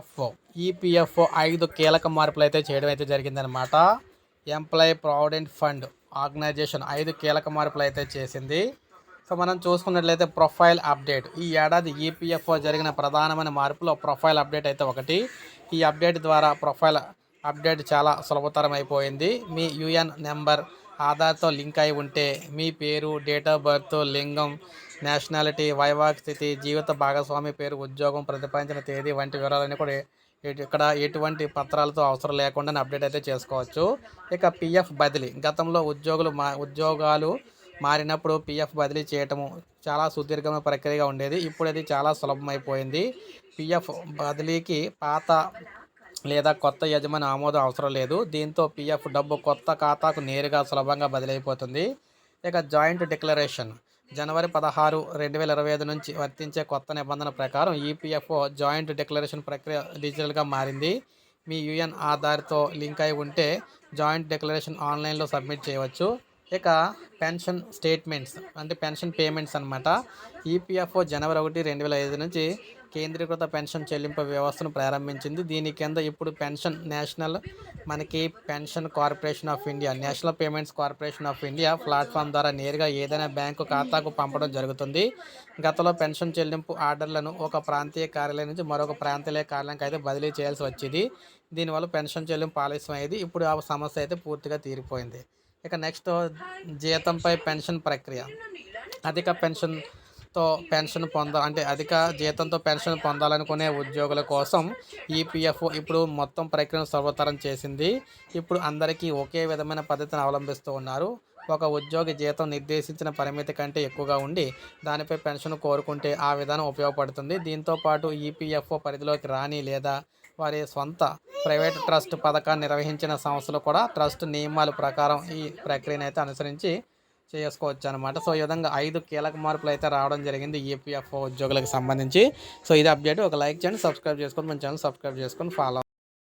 FO EPFO ఐదు కీలక మార్పులు అయితే చేయడం అయితే జరిగిందనమాట ఎంప్లాయీ ప్రావిడెంట్ ఫండ్ ఆర్గనైజేషన్ ఐదు కీలక మార్పులు అయితే చేసింది. సో మనం చూసుకున్నట్లయితే ప్రొఫైల్ అప్డేట్ ఈ ఏడాది ఈపీఎఫ్ఓ జరిగిన ప్రధానమైన మార్పులో ప్రొఫైల్ అప్డేట్ అయితే ఒకటి. ఈ అప్డేట్ ద్వారా ప్రొఫైల్ అప్డేట్ చాలా సులభతరం అయిపోయింది మీ యుఎన్ నెంబర్ ఆధార్తో లింక్ అయి ఉంటే మీ పేరు డేట్ ఆఫ్ బర్త్ లింగం నేషనాలిటీ వైవాహిక స్థితి జీవిత భాగస్వామి పేరు ఉద్యోగం ప్రతిపాదించిన తేదీ వంటి వివరాలన్నీ కూడా ఇక్కడ ఎటువంటి పత్రాలతో అవసరం లేకుండా అప్డేట్ అయితే చేసుకోవచ్చు. ఇక పిఎఫ్ బదిలీ. గతంలో ఉద్యోగులు మా ఉద్యోగాలు మారినప్పుడు పిఎఫ్ బదిలీ చేయటము చాలా సుదీర్ఘమైన ప్రక్రియగా ఉండేది. ఇప్పుడు అది చాలా సులభమైపోయింది. పిఎఫ్ బదిలీకి పాత లేదా కొత్త యజమాని ఆమోదం అవసరం లేదు. దీంతో పిఎఫ్ డబ్బు కొత్త ఖాతాకు నేరుగా సులభంగా బదిలైపోతుంది. ఇక జాయింట్ డిక్లరేషన్. జనవరి పదహారు రెండు వేల ఇరవై ఐదు నుంచి వర్తించే కొత్త నిబంధన ప్రకారం ఈపీఎఫ్ఓ జాయింట్ డిక్లరేషన్ ప్రక్రియ డిజిటల్గా మారింది. మీ యుఎన్ ఆధార్తో లింక్ అయి ఉంటే జాయింట్ డిక్లరేషన్ ఆన్లైన్లో సబ్మిట్ చేయవచ్చు. ఇక పెన్షన్ స్టేట్మెంట్స్ అంటే పెన్షన్ పేమెంట్స్ అనమాట ఈపీఎఫ్ఓ జనవరి ఒకటి రెండు వేల ఐదు నుంచి కేంద్రీకృత పెన్షన్ చెల్లింపు వ్యవస్థను ప్రారంభించింది. దీని కింద ఇప్పుడు పెన్షన్ నేషనల్ మనకి pension corporation of India national payments corporation of India platform ద్వారా నేరుగా ఏదైనా బ్యాంకు ఖాతాకు పంపడం జరుగుతుంది. గతంలో పెన్షన్ చెల్లింపు ఆర్డర్లను ఒక ప్రాంతీయ కార్యాలయం నుంచి మరొక ప్రాంతీయ కార్యాలయానికి అయితే బదిలీ చేయాల్సి వచ్చేది. దీనివల్ల పెన్షన్ చెల్లింపు ఆలస్యం అయ్యేది ఇప్పుడు ఆ సమస్య అయితే పూర్తిగా తీరిపోయింది. ఇక నెక్స్ట్ జీతంపై పెన్షన్ ప్రక్రియ. అధిక పెన్షన్ తో పెన్షన్ పొంద అంటే అధిక జీతంతో పెన్షన్ పొందాలనుకునే ఉద్యోగుల కోసం ఈపీఎఫ్ ఇప్పుడు మొత్తం ప్రక్రియను సులభతరం చేసింది. ఇప్పుడు అందరికీ ఒకే విధమైన పద్ధతిని అవలంబిస్తూ ఉన్నారు. ఒక ఉద్యోగి జీతం నిర్దేశించిన పరిమితి కంటే ఎక్కువగా ఉండి దానిపై పెన్షన్ కోరుకుంటే ఆ విధానం ఉపయోగపడుతుంది. దీంతో పాటు ఈపీఎఫ్ఓ పరిధిలోకి రాని లేదా వారి సొంత ప్రైవేట్ ట్రస్ట్ పథకాన్ని నిర్వహించిన సంస్థలు కూడా ట్రస్ట్ నియమాల ప్రకారం ఈ ప్రక్రియను అయితే అనుసరించి చేసుకోవచ్చు అనమాట సో ఈ విధంగా ఐదు కీలక మార్పులు అయితే రావడం జరిగింది ఈపీఎఫ్ఓ ఉద్యోగులకు సంబంధించి. సో ఇది అప్డేట్. ఒక లైక్ చేయండి సబ్స్క్రైబ్ చేసుకొని మన ఛానల్ సబ్స్క్రైబ్ చేసుకొని ఫాలో